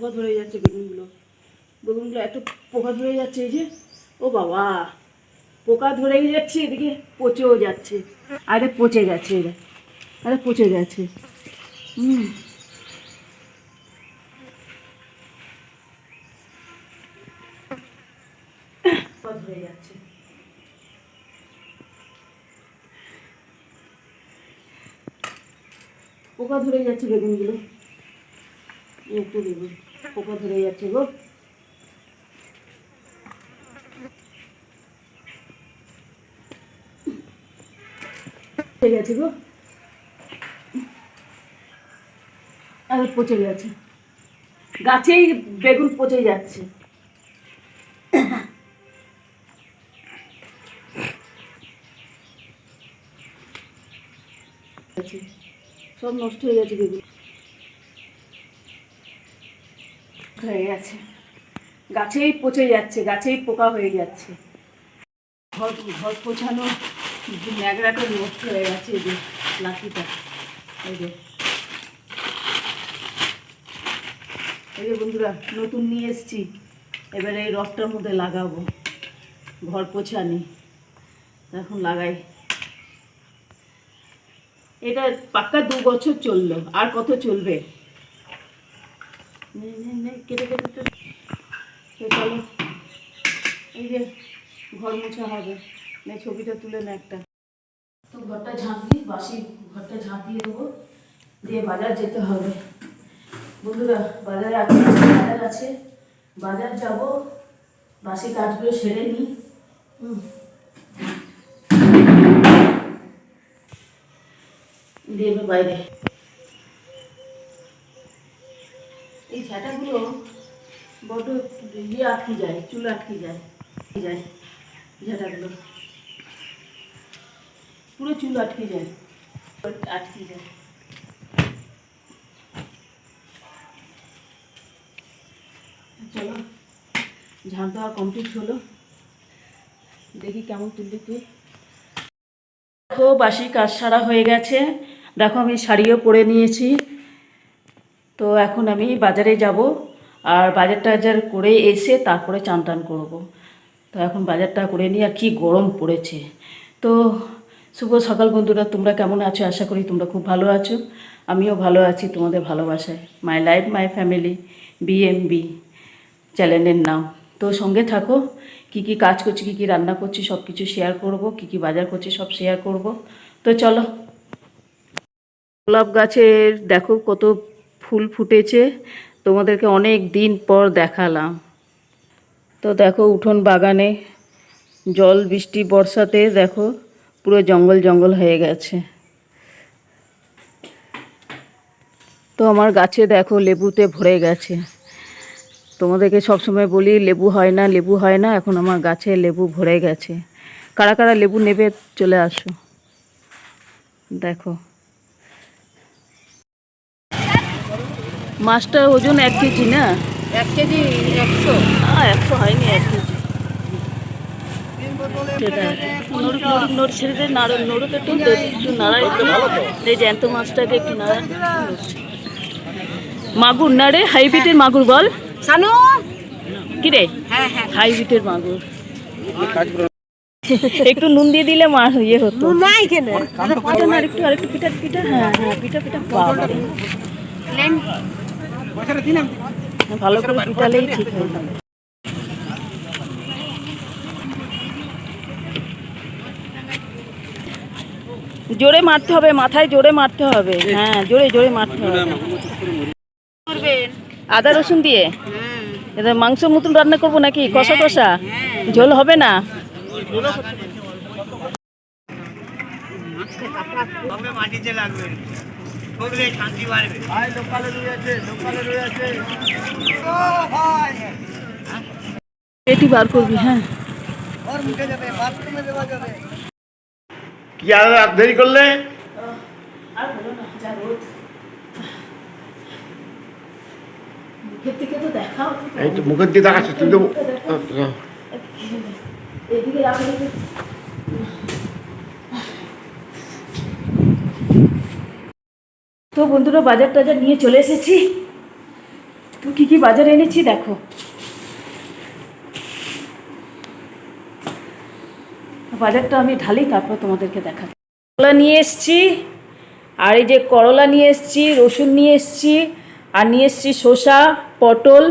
পোকা ধরে যাচ্ছে বেগুনগুলো। বেগুনগুলো এত পোকা ধরে যাচ্ছে এই যে, ও বাবা, পোকা ধরে যাচ্ছে এদিকে, পচেও যাচ্ছে। আরে পচে গেছে এরা, আরে পচে গেছে। হুম। ধরে যাচ্ছে। পোকা ধরে যাচ্ছে বেগুনগুলো। একটু বেগুন পোকা ধরে যাচ্ছে গো। পচে গেছে গো। আর পচে গেছে। গাছেই বেগুন পচে যাচ্ছে। সব নষ্ট হয়ে গেছে বেগুন। হয়ে গেছে। গাছেই পচে যাচ্ছে, গাছেই পোকা হয়ে যাচ্ছে। ঘর ঘর পোছানো ন্যাকড়াটা নষ্ট হয়ে গেছে এই যে লাঠিটা। এই যে। এই যে বন্ধুরা, নতুন নিয়ে এসছি। এবারে এই রথটার মধ্যে লাগাবো। ঘর পোছানি এখন লাগাই। এটা পাক্কা দু বছর চলল, আর কত চলবে? কেটে কেটে কেটে। তো চলো। এই যে ঘর মোছা হবে। নে, ছবিটা তুলে না একটা। তো ঘরটা ঝাঁপ দিই বাসি ঘরটা ঝাঁপ দিয়ে দেবো। দিয়ে বাজার যেতে হবে। বন্ধুরা, বাজারে আছে বাজার আছে। বাজার যাব। বাসি কাজগুলো সেরে নিই। হুম। দিয়ে বাইরে। এই ঝাঁটাগুলো বড্ড ইয়ে আটকে যায়, চুল আটকে যায় যায় ঝাঁটাগুলো পুরো চুল আটকে যায় আটকে যায়। চলো ঝাঁট দেওয়া কমপ্লিট হলো। দেখি কেমন তুললি তুই দেখো বাসি কাজ সারা হয়ে গেছে। দেখো আমি শাড়িও পরে নিয়েছি। তো এখন আমি বাজারে যাব আর বাজার টাজার করে এসে তারপরে চান টান করব। তো এখন বাজারটা করে নিয়ে আর কি গরম পড়েছে। তো শুভ সকাল বন্ধুরা, তোমরা কেমন আছো? আশা করি তোমরা খুব ভালো আছো। আমিও ভালো আছি তোমাদের ভালোবাসায়। মাই লাইফ মাই ফ্যামিলি বিএমবি চ্যানেলের নাম। তো সঙ্গে থাকো, কি কি কাজ করছি, কি কি রান্না করছি, সব কিছু শেয়ার করব, কি কি বাজার করছি, সব শেয়ার করব। তো চলো, গোলাপ গাছের দেখো কত ফুল ফুটেছে। তোমাদেরকে অনেক দিন পর দেখালাম। তো দেখো উঠোন বাগানে জল, বৃষ্টি, বর্ষাতে দেখো পুরো জঙ্গল জঙ্গল হয়ে গেছে। তো আমার গাছে দেখো লেবুতে ভরে গেছে। তোমাদেরকে সবসময় বলি, লেবু হয় না, লেবু হয় না, এখন আমার গাছে লেবু ভরে গেছে। কারা কারা লেবু নেবে চলে আসো। দেখো। মাছটার ওজন এক কেজি না? এক কেজি একশো। একশো হয়নি এক কেজি। নড়ু ছেড়ে দে নাড়ু নড়ুকে একটু দে, একটু নাড়াই। এই জ্যান্ত মাছটাকে একটু নাড়া। মাগুর না রে? হাইব্রিডের মাগুর বল। সানু! কি রে? হ্যাঁ হ্যাঁ। হাইব্রিডের মাগুর। একটু নুন দিয়ে দিলে মা ইয়ে হতো। না একটু আরেকটু পিঠা পিঠা। হ্যাঁ হ্যাঁ পিঠা পিঠা। ভালো করে ঠিক হয়ে জোরে মারতে হবে, মাথায় জোরে মারতে হবে। হ্যাঁ জোরে জোরে মারতে হবে। আদা রসুন দিয়ে? মাংস মতন রান্না করব নাকি? কষা কষা? ঝোল হবে না? লাগবে ঠকলে শান্তি বাড়বে ভাই লোকালে রয়েছে লোকালে রয়েছে ও ভাই এটি বার করবি হ্যাঁ ওর মুখে যাবে বাথরুমে দেওয়া যাবে কি আর রাত দেরি করলে আর বলো না যা রোদ মুখের থেকে তো দেখাও এই তো মুখের দিয়ে দেখাচ্ছে তুই তো এদিকে রাখো তো বন্ধুরা বাজার টাজার নিয়ে চলে এসেছি। তো কী কী বাজার এনেছি দেখো। বাজারটা আমি ঢালি, তারপর তোমাদেরকে দেখাবো। করলা নিয়ে এসছি, আর এই যে করলা নিয়ে এসছি, রসুন নিয়ে এসছি, আর নিয়ে এসছি শসা, পটল,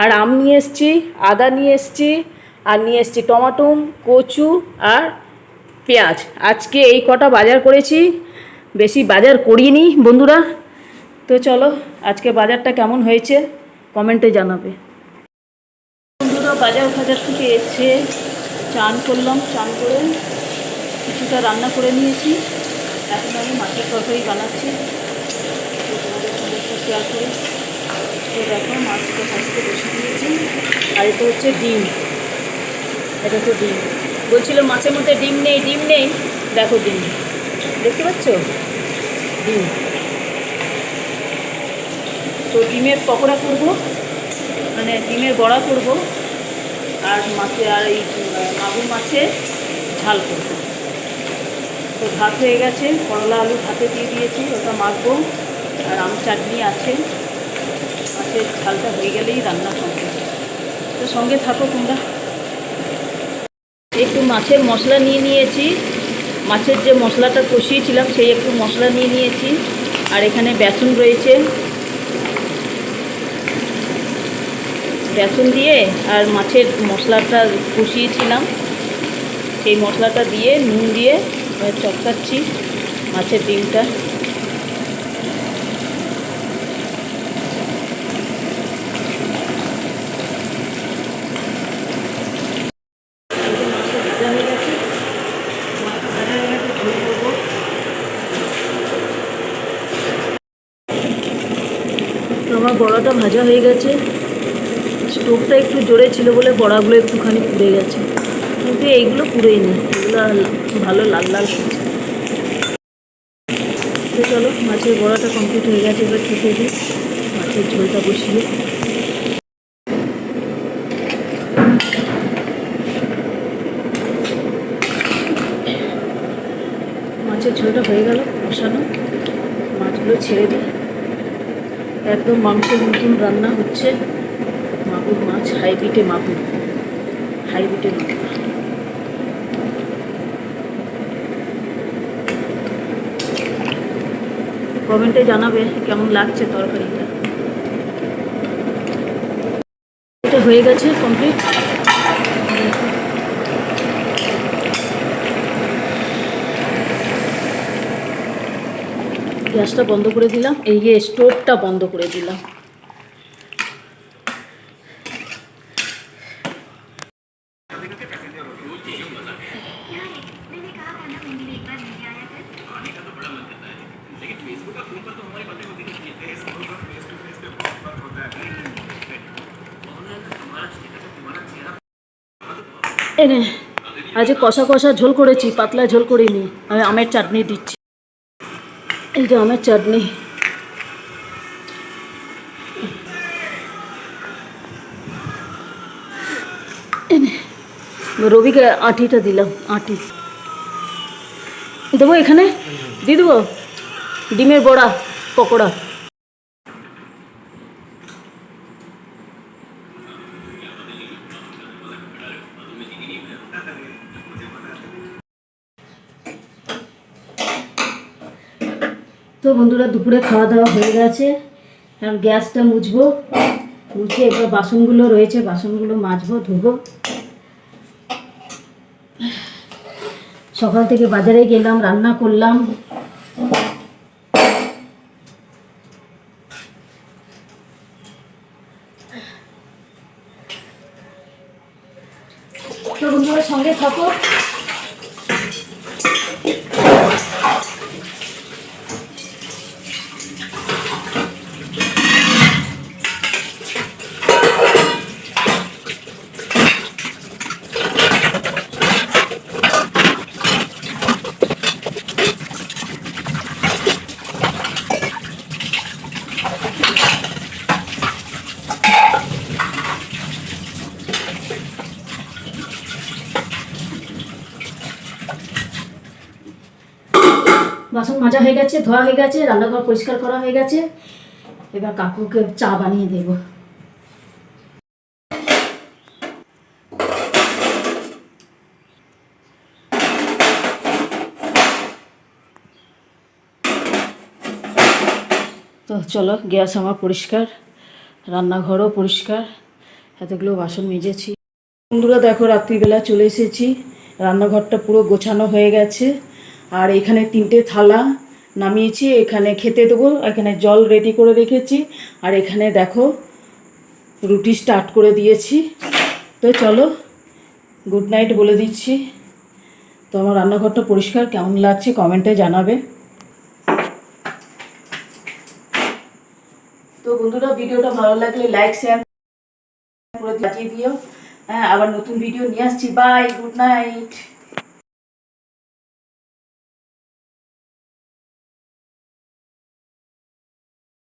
আর আম নিয়ে এসছি, আদা নিয়ে এসছি, আর নিয়ে এসছি টমাটো, কচু, আর পেঁয়াজ। আজকে এই কটা বাজার করেছি। বেশি বাজার করিনি বন্ধুরা। তো চলো, আজকে বাজারটা কেমন হয়েছে কমেন্টে জানাবে। বন্ধুরা, বাজার ফাজার থেকে এসে চান করলাম, চান করে কিছুটা রান্না করে নিয়েছি। এখন আমি মাছের তরকারি বানাচ্ছি। তো দেখো, মাছটা ভাজতে বসে দিয়েছি। আর এটা হচ্ছে ডিম। এটা তো ডিম। বলছিল মাছের মধ্যে ডিম নেই ডিম নেই। দেখো ডিম। দেখতে পাচ্ছ? ডিম। তো ডিমের পকোড়া করব মানে ডিমের বড়া করব, আর মাছে, আর এই মাগুর মাছের ঝাল করব। তো ভাত হয়ে গেছে, করলা আলু ভাতে দিয়ে দিয়েছি, ওটা মাখবো, আর আম চাটনি আছে। মাছের ঝালটা হয়ে গেলেই রান্না কমপ্লিট। তো সঙ্গে থাকো তোমরা। একটু মাছের মশলা নিয়ে নিয়েছি। মাছের যে মশলাটা কষিয়েছিলাম, সেই একটু মশলা নিয়ে নিয়েছি। আর এখানে বেসন রয়েছে। বেসন দিয়ে আর মাছের মশলাটা কষিয়েছিলাম। সেই মশলাটা দিয়ে নুন দিয়ে চটকাচ্ছি মাছের ডিমটা মাছটা ভাজা হয়ে গেছে মাছটা ভাজা হয়ে গেছে ঝোল করব তো আমার বড়াটা ভাজা হয়ে গেছে। স্টোভটা একটু জোরে ছিল বলে বড়াগুলো একটুখানি পুড়ে গেছে। কিন্তু এইগুলো পুড়েই নেই এগুলো ভালো লাল লাল তো চলো, মাছের বড়াটা কমপ্লিট হয়ে গেছে, এবার খেতে দিই। মাছের ঝোলটা বসিয়ে। মাছের ঝোলটা হয়ে গেল, বসানো। মাছগুলো ছেড়ে দিই। একদম মাংসের মতন রান্না হচ্ছে। মাগুর মাছ হাইব্রিডে মাগুর। হাইব্রিডে মাগুর। কমেন্টে জানাবে কেমন লাগছে তরকারিটা। হয়ে গেছে কমপ্লিট গ্যাসটা বন্ধ করে দিলাম, এই যে স্টোভটা বন্ধ করে দিলাম। এনে আজ কষা কষা ঝোল করেছি, পাতলা ঝোল করিনি, আমি আমের চাটনি দিচ্ছি। এই যে চাটনি। রবিকে আটিটা দিলাম আটি। দেবো এখানে? দিয়ে দেবো? ডিমের বড়া পকোড়া। তো বন্ধুরা, দুপুরে খাওয়া দাওয়া হয়ে গেছে। আর গ্যাসটা মুছবো, মুছে এবার বাসনগুলো রয়েছে, বাসনগুলো মাজবো, ধুবো। সকাল থেকে বাজারে গেলাম, রান্না করলাম। তো বন্ধুরা, সঙ্গে থাকো। গেছে, ধোয়া হয়ে গেছে, রান্নাঘর পরিষ্কার করা হয়ে গেছে। এবার কাকুকে চা বানিয়ে দেব। তো চলো, গ্যাস আমার পরিষ্কার, রান্নাঘরও পরিষ্কার, এতগুলো বাসন মেজেছি। বন্ধুরা, দেখো, রাত্রিবেলা চলে এসেছি, রান্নাঘরটা পুরো গোছানো হয়ে গেছে, আর এখানে তিনটে থালা নামিয়েছি, এখানে খেতে দেবো, এখানে জল রেডি করে রেখেছি। আর এখানে দেখো, রুটি স্টার্ট করে দিয়েছি। তো চলো গুড নাইট বলে দিচ্ছি। তো আমার রান্নাঘরটা পরিষ্কার, কেমন লাগছে কমেন্টে জানাবে। তো বন্ধুরা, ভিডিওটা ভালো লাগলে লাইক শেয়ার করে দিও। হ্যাঁ আবার নতুন ভিডিও নিয়ে আসছি। Bye good night